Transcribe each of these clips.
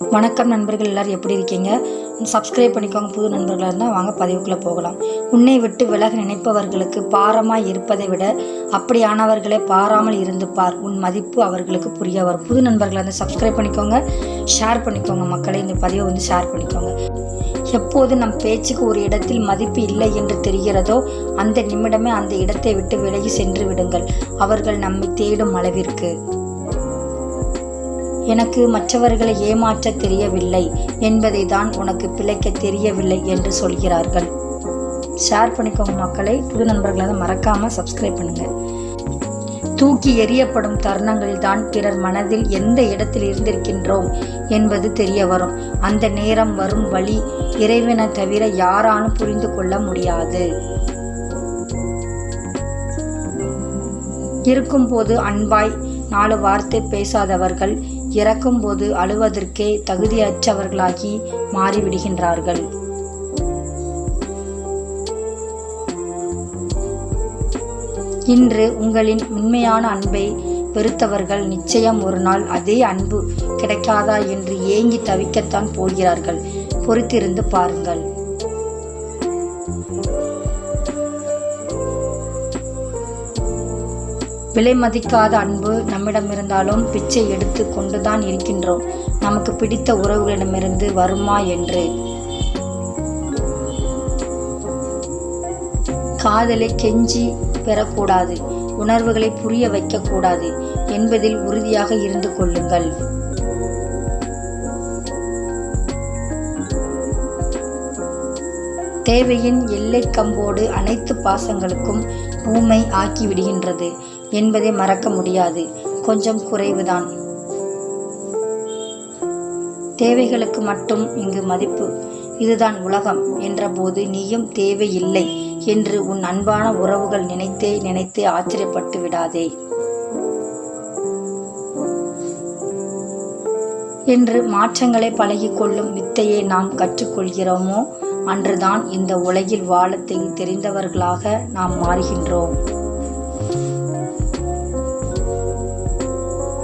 வணக்கம் நண்பர்கள் எல்லாரும் எப்படி இருக்கீங்க? சப்ஸ்கிரைப் பண்ணிக்கோங்க புது நண்பர்களாக இருந்தால் வாங்க பதிவுக்குள்ளே போகலாம். உன்னை விட்டு விலக நினைப்பவர்களுக்கு பாரமாக இருப்பதை விட அப்படியானவர்களே பாராமல் இருந்து பார். உன் மதிப்பு அவர்களுக்கு புரிய வரும். புது நண்பர்களாக இருந்தால் சப்ஸ்கிரைப் பண்ணிக்கோங்க ஷேர் பண்ணிக்கோங்க மக்களை. இந்த பதிவை வந்து ஷேர் பண்ணிக்கோங்க. எப்போது நம் பேச்சுக்கு ஒரு இடத்தில் மதிப்பு இல்லை என்று தெரிகிறதோ அந்த நிமிடமே அந்த இடத்தை விட்டு விலகி சென்று விடுங்கள். அவர்கள் நம்மை தேடும் அளவிற்கு. எனக்கு மற்றவர்களை ஏமாற்ற தெரியவில்லை என்பதை தான் உனக்கு பிழைக்க தெரியவில்லை என்று சொல்கிறார்கள். ஷேர் பண்ணிக்கோங்க மக்களை. புது நண்பர்களை மறக்காமல் சப்ஸ்கிரைப் பண்ணுங்கள் தூக்கி எறியப்படும் தருணங்களில் தான் பிறர் மனதில் எந்த இடத்தில் இருந்திருக்கின்றோம் என்பது தெரிய வரும். அந்த நேரம் வரும் வழி இறைவனை தவிர யாராலும் புரிந்து கொள்ள முடியாது. இருக்கும்போது அன்பாய் நாலு வார்த்தை பேசாதவர்கள் இறக்கும்போது அழுவதற்கே தகுதியற்றவர்களாகி மாறிவிடுகின்றார்கள். இன்று உங்களின் உண்மையான அன்பை பெருத்தவர்கள் நிச்சயம் ஒரு நாள் அதே அன்பு கிடைக்காதா என்று ஏங்கி தவிக்கத்தான் போகிறார்கள். பொறுத்திருந்து பாருங்கள். விலை மதிக்காத அன்பு நம்மிடம் இருந்தாலும் பிச்சை எடுத்து கொண்டுதான் இருக்கின்றோம். நமக்கு பிடித்த உறவுகளிடமிருந்து வருமா என்று. காதலை கெஞ்சி பெறக்கூடாது. உணர்வுகளை புரிய வைக்கக்கூடாது என்பதில் உறுதியாக இருந்து கொள்ளுங்கள். தேவையின் எல்லை கம்போடு அனைத்து பாசங்களுக்கும் ஊமை ஆக்கிவிடுகின்றது என்பதை மறக்க முடியாது. கொஞ்சம் குறைவுதான். தேவைகளுக்கு மட்டும் இங்கு மதிப்பு. இதுதான் உலகம் என்றபோது நீயும் தேவையில்லை என்று உன் அன்பான உறவுகள் நினைத்தே நினைத்தே ஆச்சரியப்பட்டு விடாதே. என்று மாற்றங்களை பழகிக்கொள்ளும் வித்தையை நாம் கற்றுக்கொள்கிறோமோ? அன்றுதான் இந்த உலகில் வாழ தெரிந்தவர்களாக நாம் மாறுகின்றோம்.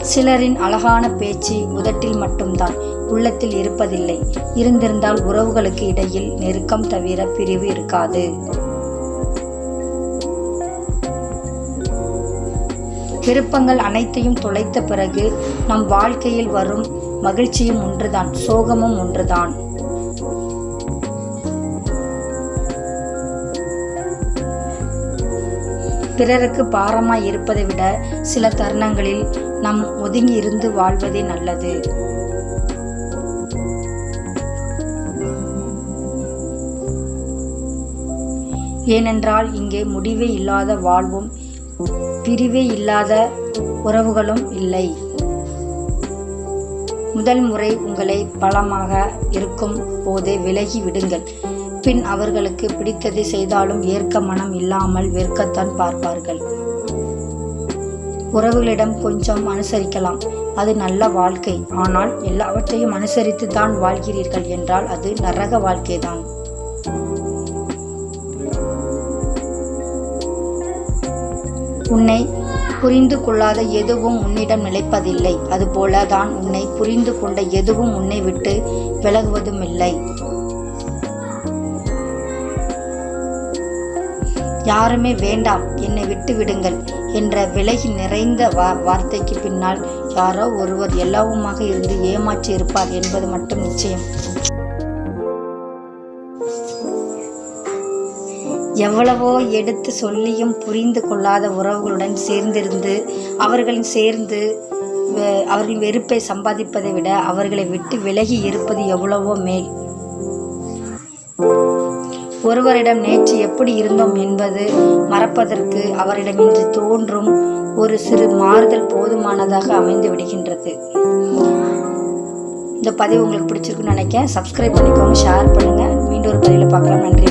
சிலரின் அழகான பேச்சு உதட்டில் மட்டும்தான் உள்ளத்தில் இருப்பதில்லை. இருந்திருந்தால் உறவுகளுக்கு இடையில் நெருக்கம் தவிர பிரிவு இருக்காது. விருப்பங்கள் அனைத்தையும் தொலைத்த பிறகு நம் வாழ்க்கையில் வரும் மகிழ்ச்சியும் ஒன்றுதான் சோகமும் ஒன்றுதான். பிறருக்கு பாரமாய் இருப்பதை விட சில தருணங்களில் நம் ஒதுங்கி இருந்து வாழ்வதே நல்லது. ஏனென்றால் இங்கே முடிவே இல்லாத வாழ்வும் பிரிவே இல்லாத உறவுகளும் இல்லை. முதல் முறை உங்களை பலமாக இருக்கும் போதே விலகி விடுங்கள். பின் அவர்களுக்கு பிடித்ததை செய்தாலும் ஏற்க மனம் இல்லாமல் வெறுக்கத்தான் பார்ப்பார்கள். உறவுகளிடம் கொஞ்சம் அனுசரிக்கலாம். அது நல்ல வாழ்க்கை. ஆனால் எல்லாவற்றையும் அனுசரித்து தான் வாழ்கிறீர்கள் என்றால் அது நரக வாழ்க்கைதான். உன்னை புரிந்து கொள்ளாத எதுவும் உன்னிடம் நிலைப்பதில்லை. அதுபோல தான் உன்னை புரிந்து கொண்ட எதுவும் உன்னை விட்டு விலகுவதும் இல்லை யாருமே வேண்டாம் என்னை விட்டு விடுங்கள் என்ற விலகி நிறைந்த வா வார்த்தைக்கு பின்னால் யாரோ ஒருவர் எல்லாவுமாக இருந்து ஏமாற்றி இருப்பார் என்பது மட்டும் நிச்சயம். எவ்வளவோ எடுத்து சொல்லியும் புரிந்து கொள்ளாத உறவுகளுடன் சேர்ந்திருந்து அவர்களின் சேர்ந்து வெ- அவர்களின் வெறுப்பை சம்பாதிப்பதை விட அவர்களை விட்டு விலகி இருப்பது எவ்வளவோ மேல். ஒருவரிடம் நேற்று எப்படி இருந்தோம் என்பது மறப்பதற்கு அவரிடம் இன்று தோன்றும் ஒரு சிறு மாறுதல் போதுமானதாக அமைந்து விடுகின்றது. இந்த பதிவு உங்களுக்கு பிடிச்சிருக்குன்னு நினைக்கிறேன். சப்ஸ்கிரைப் பண்ணிக்கோங்க ஷேர் பண்ணுங்கள் மீண்டும் ஒரு பதிவில் பார்க்கலாம். நன்றி